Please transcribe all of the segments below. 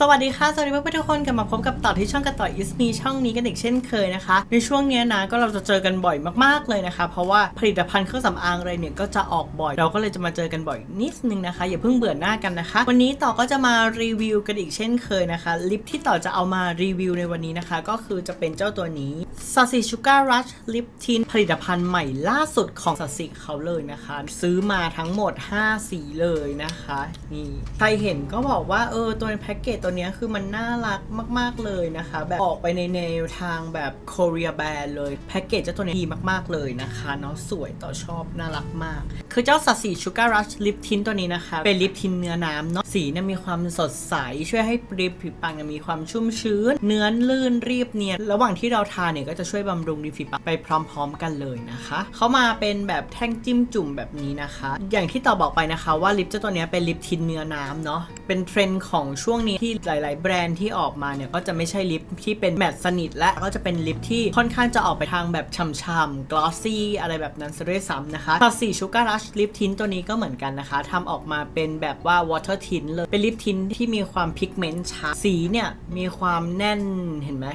สวัสดีค่ะ สวัสดีเพื่อนๆทุกคนกลับมาพบกับต่อที่ช่องกระต่อยอิสมีช่องนี้กันอีกเช่นเคยนะคะ ในช่วงเนี้ยนะก็เราจะเจอกันบ่อยมากๆเลยนะคะ เพราะว่าผลิตภัณฑ์เครื่องสำอางอะไรเนี่ยก็จะออกบ่อย เราก็เลยจะมาเจอกันบ่อยนิดนึงนะคะ อย่าเพิ่งเบื่อหน้ากันนะคะ วันนี้ต่อก็จะมารีวิวกันอีกเช่นเคยนะคะ ลิปที่ต่อจะเอามารีวิวในวันนี้นะคะ ก็คือจะเป็นเจ้าตัวนี้ s a s i Sugar Rush Lip Tint ผลิตภัณฑ์ใหม่ล่าสุดของ s a s i เขาเลยนะคะ ซื้อมาทั้งหมด 5 สีเลยนะคะนี่ใครเห็นก็บอกว่าเออตัวแพ็กเกจตัวเนี้ยคือมันน่ารักมาก ๆ เลยนะคะ แบบออกไปในแนวทางแบบ Korea Brand เลย แพ็กเกจเจ้าตัวนี้ดีมาก ๆ เลยนะคะเนาะสวยต่อชอบน่ารักมาก คือเจ้าสัตว์สี Sugar Rush Lip Tint ตัวนี้นะคะ เป็นลิปทินเนื้อน้ำเนาะสีเนี่ยมีความสดใส ช่วยให้ริมฝีปากเนี่ยมีความชุ่มชื้น เนื้อลื่นรีบเนียน ระหว่างที่เราทาเนี่ยก็จะช่วยบำรุงริมฝีปากไปพร้อม ๆ กันเลยนะคะเขามาเป็นแบบแท่งจิ้มจุ่มแบบนี้นะคะ อย่างที่ต่อบอกไปนะคะว่าลิปเจ้าตัวนี้เป็นลิปทินเนื้อน้ำเนาะเป็นเทรนด์ของช่วงนี้ที่หลาย ๆ แบรนด์ที่ออกมาเนี่ยก็จะไม่ใช่ลิปที่เป็นแมตต์สนิทและก็จะเป็นลิปที่ค่อนข้างจะออกไปทางแบบช่ำๆ glossy อะไรแบบนั้นซะด้วยซ้ำนะคะพอสี Sugar Rush Lip Tint ตัวนี้ก็เหมือนกันนะคะทำออกมาเป็นแบบว่า water tint เลย เป็นลิปทินที่มีความพิกเมนต์ชัดสีเนี่ย มีความแน่นเห็นไหม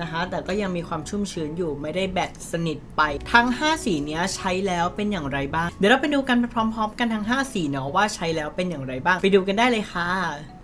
นะคะแต่ก็ยังมีความชุ่มชื้นอยู่ไม่ได้แบตสนิทไป ทั้ง 5 สีเนี้ยใช้แล้วเป็นอย่างไรบ้าง เดี๋ยวเราไปดูกันไปพร้อม ๆ กันทั้ง 5 สีเนาะว่าใช้แล้วเป็นอย่างไรบ้าง ไปดูกันได้เลยค่ะ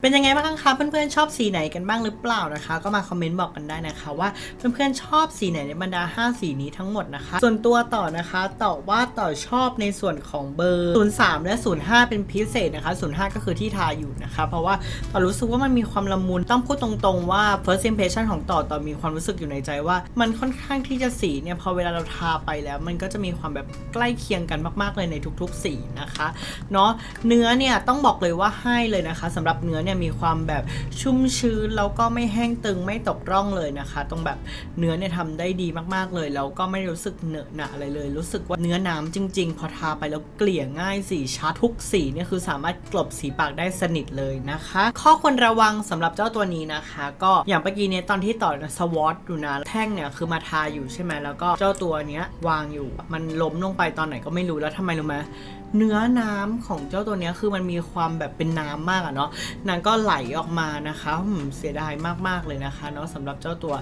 เป็นยังไงบ้างคะเพื่อนๆชอบสีไหนกันบ้างหรือเปล่านะคะ ก็มาคอมเมนต์บอกกันได้นะคะ ว่าเพื่อนๆชอบสีไหนในบรรดา 5 สีนี้ทั้งหมดนะคะ ส่วนตัวต่อนะคะต่อว่าต่อชอบในส่วนของเบอร์ 03 และ 05 เป็นพิเศษนะคะ 05 ก็คือที่ทาอยู่นะคะ เพราะว่าต่อรู้สึกว่ามันมีความละมุนต้องพูดตรงๆว่า first impression ของต่อต่อมีความรู้สึกอยู่ในใจว่า มันค่อนข้างที่จะสีเนี่ยพอเวลาเราทาไปแล้ว มันก็จะมีความแบบใกล้เคียงกันมากๆเลยในทุกๆสีนะคะเนาะเนื้อเนี่ยต้องบอกเลยว่าให้เลยนะคะสำหรับเนื้อเนี่ยมีความแบบชุ่มชื้นแล้วก็ไม่แห้งตึงไม่ตกร่องเลยนะคะ ตรงแบบเนื้อเนี่ยทำได้ดีมากๆเลยแล้วก็ไม่รู้สึกเหนอะหนะอะไรเลย รู้สึกว่าเนื้อน้ำจริง ๆ พอทาไปแล้วเกลี่ยง่ายสีชัดทุกสีเนี่ยคือสามารถกลบสีปากได้สนิทเลยนะคะ ข้อควรระวังสำหรับเจ้าตัวนี้นะคะ ก็อย่างเมื่อกี้เนี่ยตอนที่ต่อสวอตดูนะแท่งเนี่ยคือมาทาอยู่ใช่ไหมแล้วก็เจ้าตัวเนี้ยวางอยู่ มันล้มลงไปตอนไหนก็ไม่รู้แล้วทำไมรู้ไหม เนื้อน้ำของเจ้าตัวนี้คือมันมีความแบบเป็นน้ำมากอะเนาะนางก็ไหลออกมานะคะเสียดายมากๆเลยนะคะเนาะสำหรับเจ้าตัว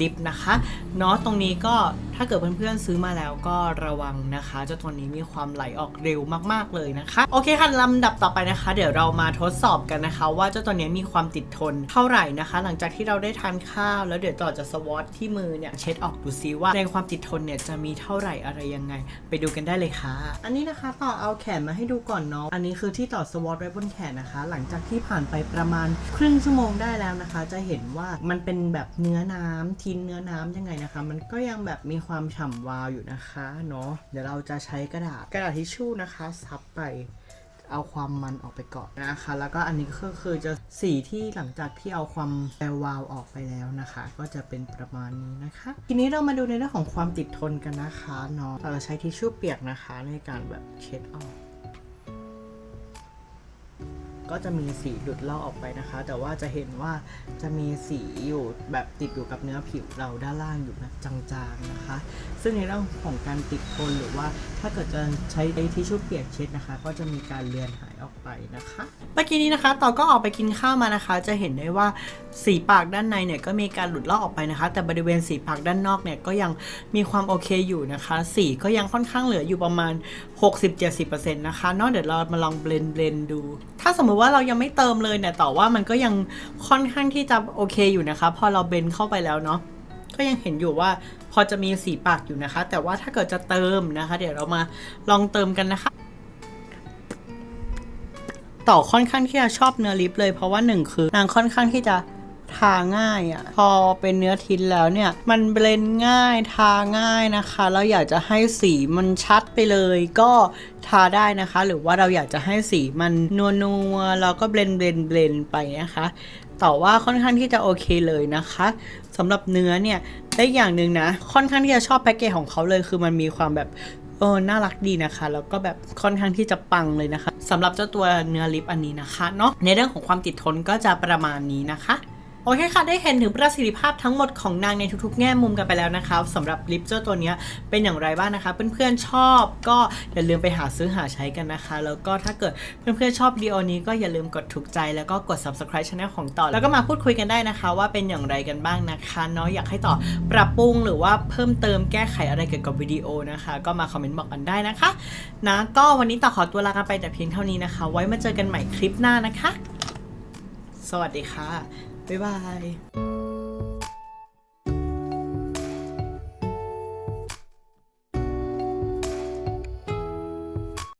ลิปนะคะเนาะตรงนี้ก็ถ้าเกิดเพื่อนๆซื้อมาแล้วก็ระวังนะคะ เจ้าตัวนี้มีความไหลออกเร็วมากๆเลยนะคะ โอเคค่ะลำดับต่อไปนะคะ เดี๋ยวเรามาทดสอบกันนะคะ ว่าเจ้าตัวนี้มีความติดทนเท่าไหร่นะคะ หลังจากที่เราได้ทานข้าว แล้วเดี๋ยวต่อจะสวอตที่มือเนี่ยเช็ดออกดูซิว่าในความติดทนเนี่ยจะมีเท่าไหร่อะไรยังไง ไปดูกันได้เลยค่ะ อันนี้นะคะต่อเอาาแขนมาให้ดูก่อนเนาะ อันนี้คือที่ต่อสวอตไว้บนแขนนะคะ หลังจากที่ผ่านไปประมาณครึ่งชั่วโมงได้แล้วนะคะ จะเห็นว่ามันเป็นแบบเนื้อน้ำทินเนื้อน้ำยังไงนะคะ มันก็ยังแบบมีความฉ่ำวาวอยู่นะคะเนาะ เดี๋ยวเราจะใช้กระดาษกระดาษทิชชู่นะคะ ซับไป เอาความมันออกไปก่อนนะคะ แล้วก็อันนี้ก็คือจะสีที่หลังจากที่เอาความแวววาวออกไปแล้วนะคะ ก็จะเป็นประมาณนี้นะคะ ทีนี้เรามาดูในเรื่องของความติดทนกันนะคะเนาะเราใช้ทิชชู่เปียกนะคะในการแบบเช็ดออก ก็จะมีสีหลุดลอกออกไปนะคะ แต่ว่าจะเห็นว่าจะมีสีอยู่แบบติดอยู่กับเนื้อผิวเราด้านล่างอยู่แบบจางๆนะคะ ซึ่งในเรื่องของการติดทนหรือว่าถ้าเกิดจะใช้ทิชชู่เปียกเช็ดนะคะ ก็จะมีการเลือนหายออกไปนะคะเมื่อกี้นี้นะคะต่อก็ออกไปกินข้าวมานะคะ จะเห็นได้ว่าสีปากด้านในเนี่ยก็มีการหลุดลอกออกไปนะคะ แต่บริเวณสีปากด้านนอกเนี่ยก็ยังมีความโอเคอยู่นะคะ สีก็ยังค่อนข้างเหลืออยู่ประมาณ 60-70%นะคะเนอกเดี๋ยวเรามาลองเบลนเบลนดู ถ้าสมมติว่าเรายังไม่เติมเลยเนี่ยต่อว่ามันก็ยังค่อนข้างที่จะโอเคอยู่นะคะ พอเราเบลนเข้าไปแล้วเนาะก็ยังเห็นอยู่ว่าพอจะมีสีปากอยู่นะคะ แต่ว่าถ้าเกิดจะเติมนะคะ เดี๋ยวเรามาลองเติมกันนะคะ ต่อค่อนข้างที่จะชอบเนื้อลิปเลยเพราะว่าหนึ่งคือนางค่อนข้างที่จะทาง่ายอะ่ะ พอเป็นเนื้อทินแล้วเนี่ย มันเบลนด์ง่ายทาง่ายนะคะแล้วอยากจะให้สีมันชัดไปเลย ก็ทาได้นะคะ หรือว่าเราอยากจะให้สีมันนัวนัวเราก็เบลนเบลนเบลนไปนะคะต่อว่าค่อนข้างที่จะโอเคเลยนะคะสำหรับเนื้อเนี่ยได้อย่างหนึ่งนะ ค่อนข้างที่จะชอบแพ็กเกจของเขาเลย คือมันมีความแบบ เออน่ารักดีนะคะ แล้วก็แบบค่อนข้างที่จะปังเลยนะคะสำหรับเจ้าตัวเนื้อลิปอันนี้นะคะเนาะในเรื่องของความติดทนก็จะประมาณนี้นะคะ โอเคค่ะ ได้เห็นถึงประสิทธิภาพทั้งหมดของนางในทุกๆ แง่มุมกันไปแล้วนะคะสำหรับลิปเจ้าตัวนี้เป็นอย่างไรบ้างนะคะ เพื่อนๆชอบก็อย่าลืมไปหาซื้อหาใช้กันนะคะ แล้วก็ถ้าเกิดเพื่อนๆชอบดีโอนี้ก็อย่าลืมกดถูกใจแล้วก็กด subscribe channel ของต่อ แล้วก็มาพูดคุยกันได้นะคะ ว่าเป็นอย่างไรกันบ้างนะคะเนาะอยากให้ต่อปรับปรุงหรือว่าเพิ่มเติมแก้ไขอะไรเกี่ยวกับวิดีโอนะคะ ก็มาคอมเมนต์บอกกันได้นะคะนะก็วันนี้ต่อขอตัวลากันไปแต่เพียงเท่านี้นะคะ ไว้มาเจอกันใหม่คลิปหน้านะคะ สวัสดีค่ะ บ๊ายบาย